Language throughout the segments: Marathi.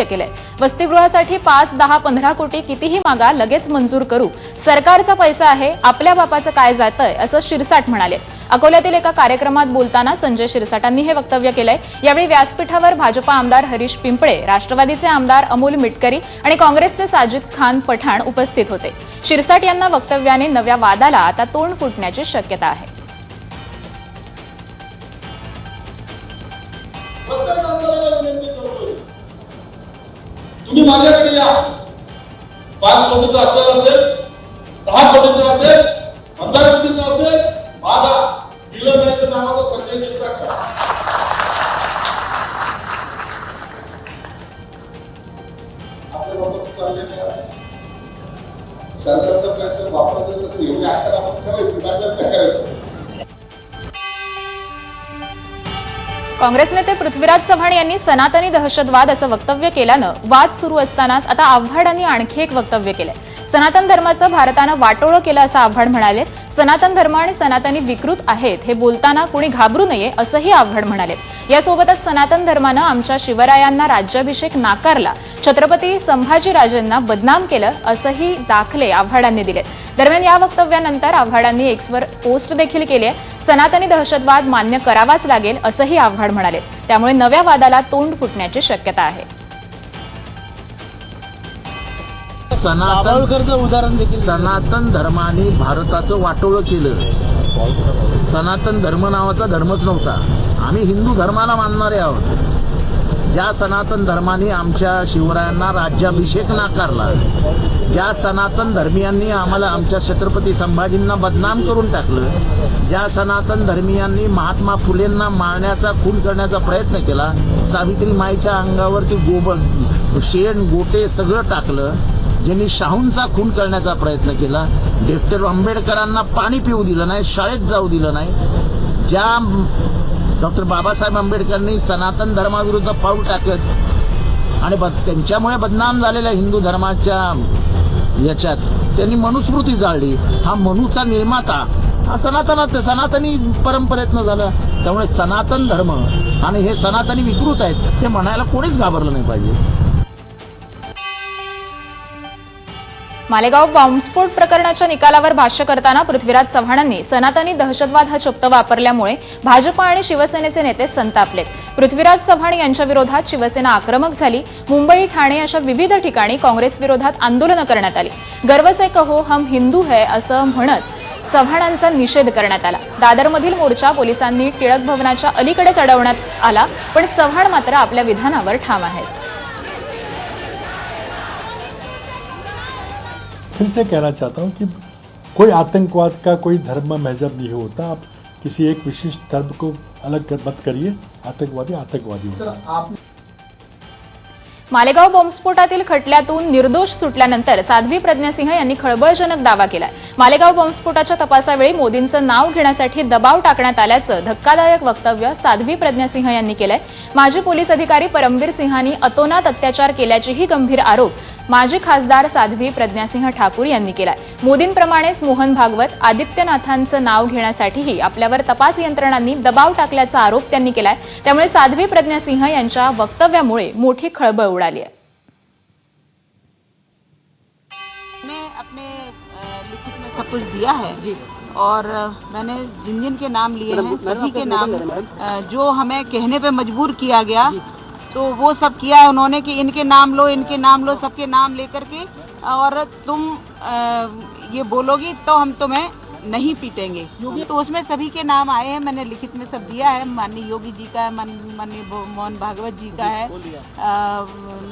केलंय. वसतिगृहासाठी पाच दहा पंधरा कोटी कितीही मागा लगेच मंजूर करू. सरकारचा पैसा आहे आपल्या बापाचं काय जातंय असं शिरसाट म्हणाले. अकोल्यातील एका कार्यक्रमात बोलताना संजय शिरसाटांनी हे वक्तव्य केलंय. यावेळी व्यासपीठावर भाजपा आमदार हरीश पिंपळे राष्ट्रवादीचे आमदार अमोल मिटकरी आणि काँग्रेसचे साजिद खान पठाण उपस्थित होते. शिरसाट यांना वक्तव्याने नव्या वादाला आता तोंड फुटण्याची शक्यता आहे. माझ्याकडे या पाच कोटीचा असेल असेल दहा कोटीचा असेल पंधरा कोटीचा असेल माझा दिलं नाही तर नावाचा संजय चित्रा करा आपल्या लोक चाललेले सरकारचा पैसे वापरायचं कसं एवढी आकार आपण करायचं राज्यात काय करायचं? काँग्रेस नेते पृथ्वीराज चव्हाण यांनी सनातनी दहशतवाद असं वक्तव्य केल्यानं वाद सुरू असतानाच आता आव्हाडांनी आणखी एक वक्तव्य केलंय. सनातन धर्माचं भारतानं वाटोळं केलं असं आव्हाड म्हणाले. सनातन धर्म आणि सनातनी विकृत आहेत हे बोलताना कुणी घाबरू नये असंही आव्हाड म्हणाले. यासोबतच सनातन धर्मानं आमच्या शिवरायांना राज्याभिषेक नाकारला. छत्रपती संभाजीराजेंना बदनाम केलं असंही दाखले आव्हाडांनी दिले. दरम्यान या वक्तव्यानंतर आव्हाडांनी एक्सवर पोस्ट देखील केली आहे. सनातनी दहशतवाद मान्य करावाच लागेल असंही आव्हाड म्हणाले. त्यामुळे नव्या वादाला तोंड फुटण्याची शक्यता आहे. सनातन उदाहरण देखील सनातन धर्माने भारताचं वाटोळं केलं. सनातन धर्म नावाचा धर्मच नव्हता. आम्ही हिंदू धर्माला मानणारे आहोत. ज्या सनातन धर्माने आमच्या शिवरायांना राज्याभिषेक नाकारला ज्या सनातन धर्मियांनी आम्हाला आमच्या छत्रपती संभाजींना बदनाम करून टाकलं ज्या सनातन धर्मियांनी महात्मा फुलेंना मारण्याचा खून करण्याचा प्रयत्न केला सावित्री माईच्या अंगावरती गोबर शेण गोटे सगळं टाकलं ज्यांनी शाहूंचा खून करण्याचा प्रयत्न केला डॉक्टर आंबेडकरांना पाणी पिऊ दिलं नाही शाळेत जाऊ दिलं नाही ज्या डॉक्टर बाबासाहेब आंबेडकरांनी सनातन धर्माविरुद्ध पाऊल टाकत आणि ब- त्यांच्यामुळे बदनाम झालेल्या हिंदू धर्माच्या याच्यात त्यांनी मनुस्मृती जाळली. हा मनुचा निर्माता हा सनातनात सनातनी परंपरेतनं झाला. त्यामुळे सनातन धर्म आणि हे सनातनी विकृत आहेत ते म्हणायला कोणीच घाबरलं नाही पाहिजे. मालेगाव बॉम्बस्फोट प्रकरणाच्या निकालावर भाष्य करताना पृथ्वीराज चव्हाणांनी सनातनी दहशतवाद हा शब्द वापरल्यामुळे भाजपा आणि शिवसेनेचे नेते संतापलेत. पृथ्वीराज चव्हाण यांच्या विरोधात शिवसेना आक्रमक झाली. मुंबई ठाणे अशा विविध ठिकाणी काँग्रेस विरोधात आंदोलनं करण्यात आली. गर्व से कहो हम हिंदू है असं म्हणत चव्हाणांचा निषेध करण्यात आला. दादरमधील मोर्चा पोलिसांनी टिळक भवनाच्या अलीकडे चढवण्यात आला पण चव्हाण मात्र आपल्या विधानावर ठाम आहेत. फिर से कहना चाहता हूं कि कोई आतंकवाद का कोई धर्म मजहब नहीं होता। आप किसी एक विशिष्ट धर्म को अलग कर- मत करिए। आतंकवादी आतंकवादी होता है। मालेगाव बॉम्बस्फोटातील खटल्यातून निर्दोष सुटल्यानंतर साध्वी प्रज्ञासिंह यांनी खळबळजनक दावा केलाय. मालेगाव बॉम्बस्फोटाच्या तपासावेळी मोदींचं नाव घेण्यासाठी दबाव टाकण्यात आल्याचं धक्कादायक वक्तव्य साध्वी प्रज्ञासिंह यांनी केलंय. माजी पोलीस अधिकारी परमबीर सिंहांनी अतोनात अत्याचार केल्याचेही गंभीर आरोप माजी खासदार साध्वी प्रज्ञासिंह ठाकूर यांनी केलाय. मोदींप्रमाणेच मोहन भागवत आदित्यनाथांचं नाव घेण्यासाठीही आपल्यावर तपास यंत्रणांनी दबाव टाकल्याचा आरोप त्यांनी केलाय. त्यामुळे साध्वी प्रज्ञासिंह यांच्या वक्तव्यामुळे मोठी खळबळ उडाली आहे. लिखित में सब कुछ दिया है जी। और मैंने जिन जिन के नाम लिए हैं सभी के नाम जो हमें कहने पे मजबूर किया गया तो वो सब किया है उन्होंने कि इनके नाम लो इनके नाम लो सबके नाम लेकर के और तुम अ, ये बोलोगी तो हम तुम्हें नहीं पीटेंगे। तो उसमें सभी के नाम आए हैं मैंने लिखित में सब दिया है। माननीय योगी जी का है मान- माननीय मोहन भागवत जी का है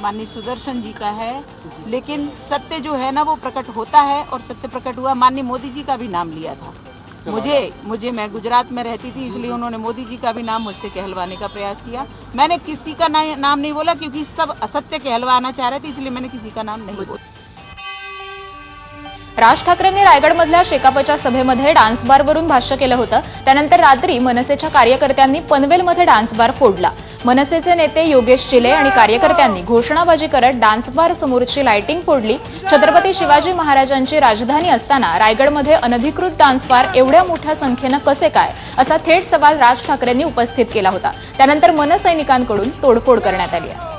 माननीय सुदर्शन जी का है। लेकिन सत्य जो है ना वो प्रकट होता है और सत्य प्रकट हुआ माननीय मोदी जी का भी नाम लिया था। मुझे मुझे मैं गुजरात में रहती थी इसलिए उन्होंने मोदी जी का भी नाम मुझसे कहलवाने का प्रयास किया। मैंने किसी का ना, नाम नहीं बोला क्योंकि सब असत्य कहलवाना चाह रहे थे इसलिए मैंने किसी का नाम नहीं बोला। राज ठाकरेंनी रायगडमधल्या शेकापच्या सभेमध्ये डान्स बारवरून भाष्य केलं होतं. त्यानंतर रात्री मनसेच्या कार्यकर्त्यांनी पनवेलमध्ये डान्स बार फोडला. मनसेचे नेते योगेश चिले आणि कार्यकर्त्यांनी घोषणाबाजी करत डान्स बार समोरची लाइटिंग फोडली. छत्रपती शिवाजी महाराजांची राजधानी असताना रायगडमध्ये अनधिकृत डान्स बार एवढ्या मोठ्या संख्येनं कसे काय? असा थेट सवाल राज ठाकरेंनी उपस्थित केला होता. त्यानंतर मनसैनिकांकडून तोडफोड करण्यात आली आहे.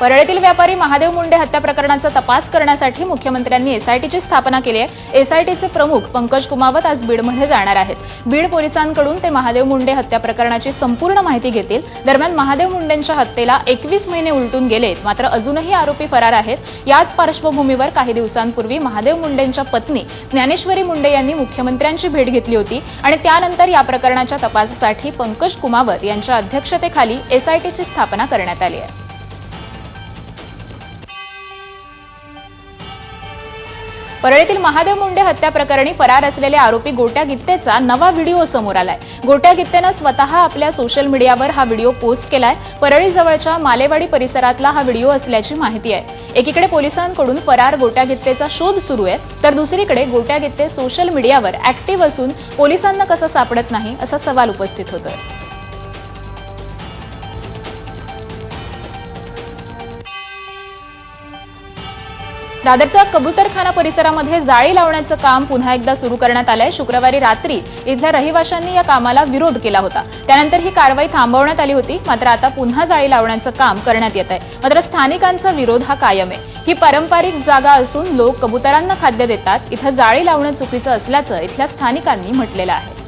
परळीतील व्यापारी महादेव मुंडे हत्या प्रकरणाचा तपास करण्यासाठी मुख्यमंत्र्यांनी एसआयटीची स्थापना केली आहे. एसआयटीचे प्रमुख पंकज कुमावत आज बीडमध्ये जाणार आहेत. बीड पोलिसांकडून ते महादेव मुंडे हत्या प्रकरणाची संपूर्ण माहिती घेतील. दरम्यान महादेव मुंडेंच्या हत्येला एकवीस महिने उलटून गेलेत. मात्र अजूनही आरोपी फरार आहेत. याच पार्श्वभूमीवर काही दिवसांपूर्वी महादेव मुंडेंच्या पत्नी ज्ञानेश्वरी मुंडे यांनी मुख्यमंत्र्यांची भेट घेतली होती आणि त्यानंतर या प्रकरणाच्या तपासासाठी पंकज कुमावत यांच्या अध्यक्षतेखाली एसआयटीची स्थापना करण्यात आली आहे. परळीतील महादेव मुंडे हत्या प्रकरणी फरार असलेले आरोपी गोट्या गित्तेचा नवा व्हिडिओ समोर आलाय. गोट्या गित्तेनं स्वतः आपल्या सोशल मीडियावर हा व्हिडिओ पोस्ट केलाय. परळीजवळच्या मालेवाडी परिसरातला हा व्हिडिओ असल्याची माहिती आहे. एकीकडे पोलिसांकडून फरार गोट्या गित्तेचा शोध सुरू आहे तर दुसरीकडे गोट्या गित्ते सोशल मीडियावर ऍक्टिव्ह असून पोलिसांना कसं सापडत नाही असा सवाल उपस्थित होतोय. दादरच्या कबुतरखाना परिसरामध्ये जाळी लावण्याचं काम पुन्हा एकदा सुरू करण्यात आलंय. शुक्रवारी रात्री इथल्या रहिवाशांनी या कामाला विरोध केला होता. त्यानंतर ही कारवाई थांबवण्यात आली होती. मात्र आता पुन्हा जाळी लावण्याचं काम करण्यात येत आहे मात्र स्थानिकांचा विरोध हा कायम आहे. ही पारंपरिक जागा असून लोक कबुतरांना खाद्य देतात. इथं जाळी लावणं चुकीचं असल्याचं इथल्या स्थानिकांनी म्हटलेलं आहे.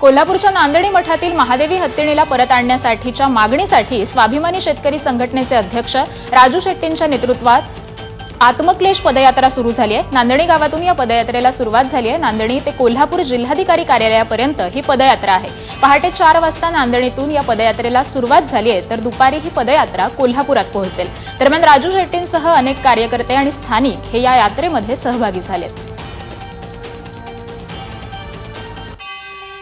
कोल्हापूरच्या नांदणी मठातील महादेवी हत्तीणीला परत आणण्यासाठीच्या मागणीसाठी स्वाभिमानी शेतकरी संघटनेचे अध्यक्ष राजू शेट्टींच्या नेतृत्वात आत्मक्लेश पदयात्रा सुरू झाली आहे. नांदणी गावातून या पदयात्रेला सुरुवात झाली आहे. नांदणी ते कोल्हापूर जिल्हाधिकारी कार्यालयापर्यंत ही पदयात्रा आहे. पहाटे चार वाजता नांदणीतून या पदयात्रेला सुरुवात झाली आहे तर दुपारी ही पदयात्रा कोल्हापुरात पोहोचेल. दरम्यान राजू शेट्टींसह अनेक कार्यकर्ते आणि स्थानिक हे या यात्रेमध्ये सहभागी झालेत.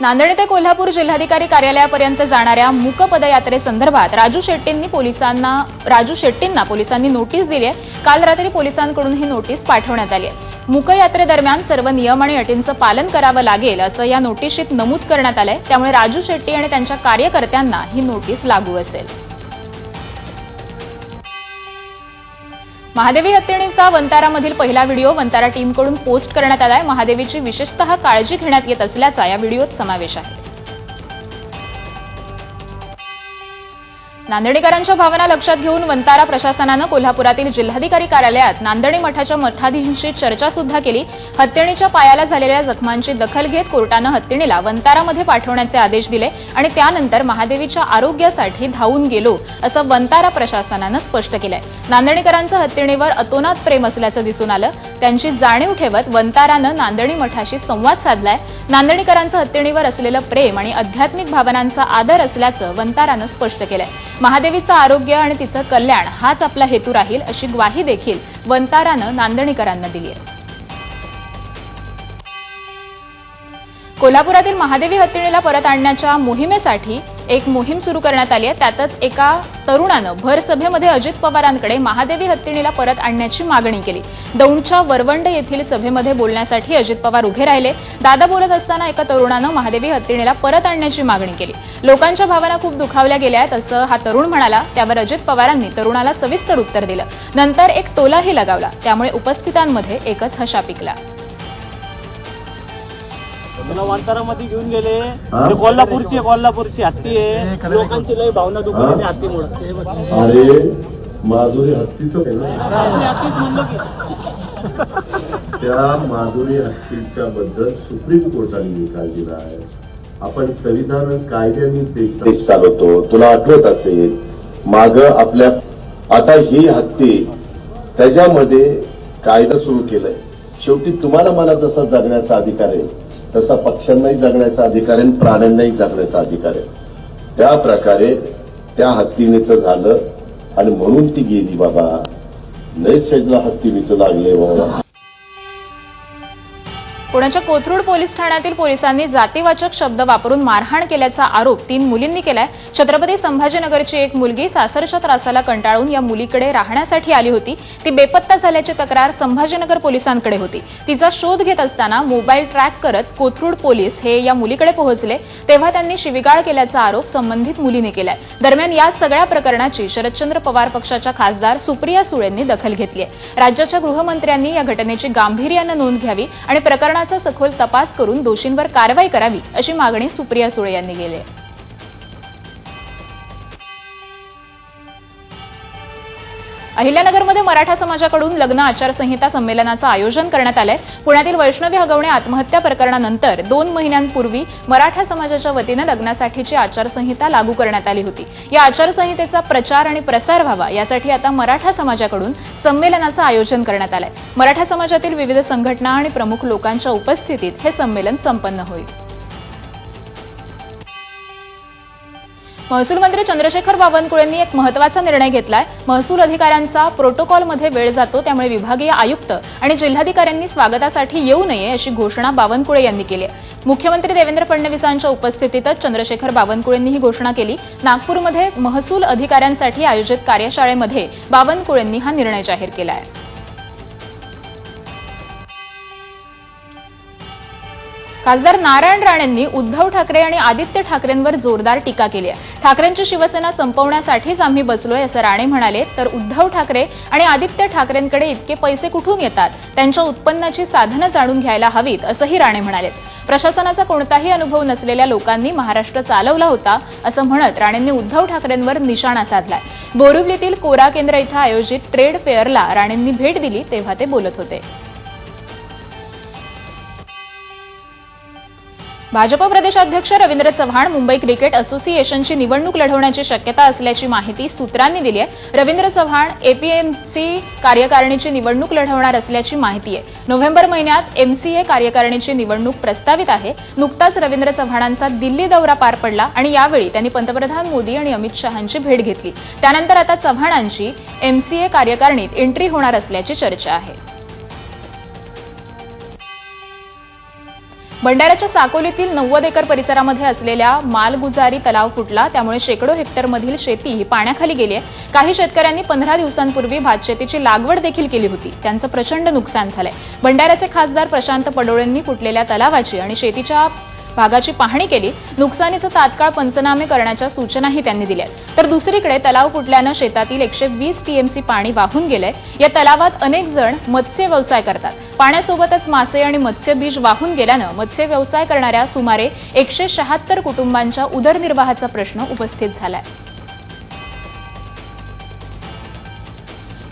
नांदेड ते कोल्हापूर जिल्हाधिकारी कार्यालयापर्यंत जाणाऱ्या मूक पदयात्रेसंदर्भात राजू शेट्टींनी पोलिसांना राजू शेट्टींना पोलिसांनी नोटीस दिली आहे. काल रात्री पोलिसांकडून ही नोटीस पाठवण्यात आली आहे. मूकयात्रेदरम्यान सर्व नियम आणि अटींचं पालन करावं लागेल असं या नोटिशीत नमूद करण्यात आलंय. त्यामुळे राजू शेट्टी आणि त्यांच्या कार्यकर्त्यांना ही नोटीस लागू असेल. महादेवी हत्तीणीचा वंतारामधील पहिला व्हिडिओ वंतारा टीमकडून पोस्ट करण्यात आलाय. महादेवीची विशेषतः काळजी घेण्यात येत असल्याचा या व्हिडिओत समावेश आहे. नांदेडकरांच्या भावना लक्षात घेऊन वंतारा प्रशासनानं कोल्हापुरातील जिल्हाधिकारी कार्यालयात नांदणी मठाच्या मठाधींशी चर्चा सुद्धा केली. हत्तीणीच्या पायाला झालेल्या जखमांची दखल घेत कोर्टानं हत्तीणीला वंतारामध्ये पाठवण्याचे आदेश दिले आणि त्यानंतर महादेवीच्या आरोग्यासाठी धावून गेलो असं वंतारा प्रशासनानं स्पष्ट केलंय. नांदणीकरांचं हत्तीणीवर अतोनात प्रेम असल्याचं दिसून आलं. त्यांची जाणीव ठेवत वंतारानं नांदणी मठाशी संवाद साधलाय. नांदणीकरांचं हत्तीणीवर असलेलं प्रेम आणि आध्यात्मिक भावनांचा आदर असल्याचं वंतारानं स्पष्ट केलंय. महादेवीचं आरोग्य आणि तिचं कल्याण हाच आपला हेतू राहील अशी ग्वाही देखील वंतारानं नांदणीकरांना दिली आहे. कोल्हापुरातील महादेवी हत्तीणीला परत आणण्याच्या मोहिमेसाठी एक मोहीम सुरू करण्यात आली आहे. त्यातच एका तरुणानं भर सभेमध्ये अजित पवारांकडे महादेवी हत्तीणीला परत आणण्याची मागणी केली. दौंडच्या वरवंड येथील सभेमध्ये बोलण्यासाठी अजित पवार उभे राहिले. दादा बोलत असताना एका तरुणानं महादेवी हत्तीणीला परत आणण्याची मागणी केली. लोकांच्या भावना खूप दुखावल्या गेल्या आहेत असं हा तरुण म्हणाला. त्यावर अजित पवारांनी तरुणाला सविस्तर उत्तर दिलं. नंतर एक टोलाही लगावला. त्यामुळे उपस्थितांमध्ये एकच हशा पिकला. तुला वंतारामध्ये घेऊन गेले. ते कोल्हापूरची कोल्हापूरची हत्ती आहे. लोकांची लय भावना दुखली हत्तीमुळे. अरे माधुरी हत्तीचं आहे ना? हत्तीच म्हणलं की. त्या माधुरी हत्तीच्या बद्दल सुप्रीम कोर्टाने निकाल दिला आहे आपण संविधान कायद्याने देश चालवतो. तुला आठवत असेल माग आपल्या आता ही हत्ती त्याच्यामध्ये कायदा सुरू केलाय. शेवटी तुम्हाला मला जसा जगण्याचा अधिकार आहे तसा पक्ष्यांनाही जगण्याचा अधिकार आहे आणि प्राण्यांनाही जगण्याचा अधिकार आहे. त्या प्रकारे त्या हत्तीनेचं झालं आणि म्हणून ती गेली बाबा. लय शरीराला हत्तीनेचं लागले बाबा. पुण्याच्या कोथरूड पोलीस ठाण्यातील पोलिसांनी जातीवाचक शब्द वापरून मारहाण केल्याचा आरोप तीन मुलींनी केलाय. छत्रपती संभाजीनगरची एक मुलगी सासरच्या त्रासाला कंटाळून या मुलीकडे राहण्यासाठी आली होती. ती बेपत्ता झाल्याची तक्रार संभाजीनगर पोलिसांकडे होती. तिचा शोध घेत असताना मोबाईल ट्रॅक करत कोथरूड पोलीस हे या मुलीकडे पोहोचले. तेव्हा त्यांनी शिविगाळ केल्याचा आरोप संबंधित मुलीने केलाय. दरम्यान या सगळ्या प्रकरणाची शरदचंद्र पवार पक्षाच्या खासदार सुप्रिया सुळेंनी दखल घेतली आहे राज्याच्या गृहमंत्र्यांनी या घटनेची गांभीर्यानं नोंद घ्यावी आणि प्रकरण प्रकरणाचा सखोल तपास करून दोषींवर कारवाई करावी अशी मागणी सुप्रिया सुळे यांनी केली आहे. अहिल्यानगरमध्ये मराठा समाजाकडून लग्न आचारसंहिता संमेलनाचं आयोजन करण्यात आलंय. पुण्यातील वैष्णवी हगवणे आत्महत्या प्रकरणानंतर दोन महिन्यांपूर्वी मराठा समाजाच्या वतीनं लग्नासाठीची आचारसंहिता लागू करण्यात आली होती. या आचारसंहितेचा प्रचार आणि प्रसार व्हावा यासाठी आता मराठा समाजाकडून संमेलनाचं आयोजन करण्यात आलंय. मराठा समाजातील विविध संघटना आणि प्रमुख लोकांच्या उपस्थितीत हे संमेलन संपन्न होईल. महसूल मंत्री चंद्रशेखर बावनकुळेंनी एक महत्त्वाचा निर्णय घेतलाय. महसूल अधिकाऱ्यांचा प्रोटोकॉलमध्ये वेळ जातो त्यामुळे विभागीय आयुक्त आणि जिल्हाधिकाऱ्यांनी स्वागतासाठी येऊ नये अशी घोषणा बावनकुळे यांनी केली आहे. मुख्यमंत्री देवेंद्र फडणवीसांच्या उपस्थितीतच चंद्रशेखर बावनकुळेंनी ही घोषणा केली. नागपूरमध्ये महसूल अधिकाऱ्यांसाठी आयोजित कार्यशाळेमध्ये बावनकुळेंनी हा निर्णय जाहीर केला आहे. खासदार नारायण राणेंनी उद्धव ठाकरे आणि आदित्य ठाकरेंवर जोरदार टीका केली आहे. ठाकरेंची शिवसेना संपवण्यासाठीच आम्ही बसलोय असं राणे म्हणाले. तर उद्धव ठाकरे आणि आदित्य ठाकरेंकडे इतके पैसे कुठून येतात? त्यांच्या उत्पन्नाची साधनं जाणून घ्यायला हवीत असंही राणे म्हणाले प्रशासनाचा कोणताही अनुभव नसलेल्या लोकांनी महाराष्ट्र चालवला होता असं म्हणत राणेंनी उद्धव ठाकरेंवर निशाणा साधलाय. बोरिवलीतील कोरा केंद्र इथं आयोजित ट्रेड फेअरला राणेंनी भेट दिली तेव्हा ते बोलत होते. भाजप प्रदेशाध्यक्ष रवींद्र चव्हाण मुंबई क्रिकेट असोसिएशनची निवडणूक लढवण्याची शक्यता असल्याची माहिती सूत्रांनी दिली आहे. रवींद्र चव्हाण एपीएमसी कार्यकारिणीची निवडणूक लढवणार असल्याची माहिती आहे. नोव्हेंबर महिन्यात एमसीए कार्यकारिणीची निवडणूक प्रस्तावित आहे. नुकताच रवींद्र चव्हाणांचा दिल्ली दौरा पार पडला आणि यावेळी त्यांनी पंतप्रधान मोदी आणि अमित शहांची भेट घेतली. त्यानंतर आता चव्हाणांची एमसीए कार्यकारिणीत एंट्री होणार असल्याची चर्चा आहे. भंडाऱ्याच्या साकोलीतील नव्वद एकर परिसरामध्ये असलेल्या मालगुजारी तलाव फुटला. त्यामुळे शेकडो हेक्टरमधील शेती ही पाण्याखाली गेली आहे. काही शेतकऱ्यांनी पंधरा दिवसांपूर्वी भातशेतीची लागवड देखील केली होती. त्यांचं प्रचंड नुकसान झालंय. भंडाऱ्याचे खासदार प्रशांत पडोळेंनी फुटलेल्या तलावाची आणि शेतीच्या भागाची पाहणी केली नुकसानीचं तात्काळ पंचनामे करण्याच्या सूचनाही त्यांनी दिल्या तर दुसरीकडे तलाव फुटल्यानं शेतातील एकशे वीस टीएमसी पाणी वाहून गेलंय. या तलावात अनेक जण मत्स्य व्यवसाय करतात. पाण्यासोबतच मासे आणि मत्स्यबीज वाहून गेल्यानं मत्स्य व्यवसाय करणाऱ्या सुमारे एकशे शहात्तर कुटुंबांच्या उदरनिर्वाहाचा प्रश्न उपस्थित झालाय.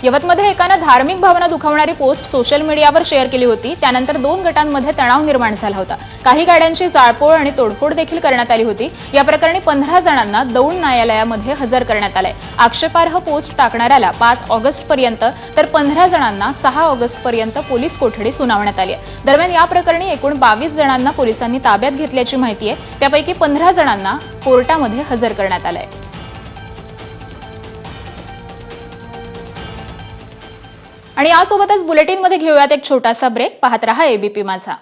यवतमध्ये एकानं धार्मिक भावना दुखावणारी पोस्ट सोशल मीडियावर शेअर केली होती. त्यानंतर दोन गटांमध्ये तणाव निर्माण झाला होता. काही गाड्यांची जाळपोळ आणि तोडफोड देखील करण्यात आली होती. या प्रकरणी पंधरा जणांना दौंड न्यायालयामध्ये हजर करण्यात आलंय. आक्षेपार्ह पोस्ट टाकणाऱ्याला पाच ऑगस्टपर्यंत तर पंधरा जणांना सहा ऑगस्टपर्यंत पोलीस कोठडी सुनावण्यात आली आहे. दरम्यान या प्रकरणी एकूण बावीस जणांना पोलिसांनी ताब्यात घेतल्याची माहिती आहे. त्यापैकी पंधरा जणांना कोर्टामध्ये हजर करण्यात आलं आहे आणि यासोबतच बुलेटिनमध्ये घेऊयात एक छोटासा ब्रेक पाहत रहा एबीपी माझा.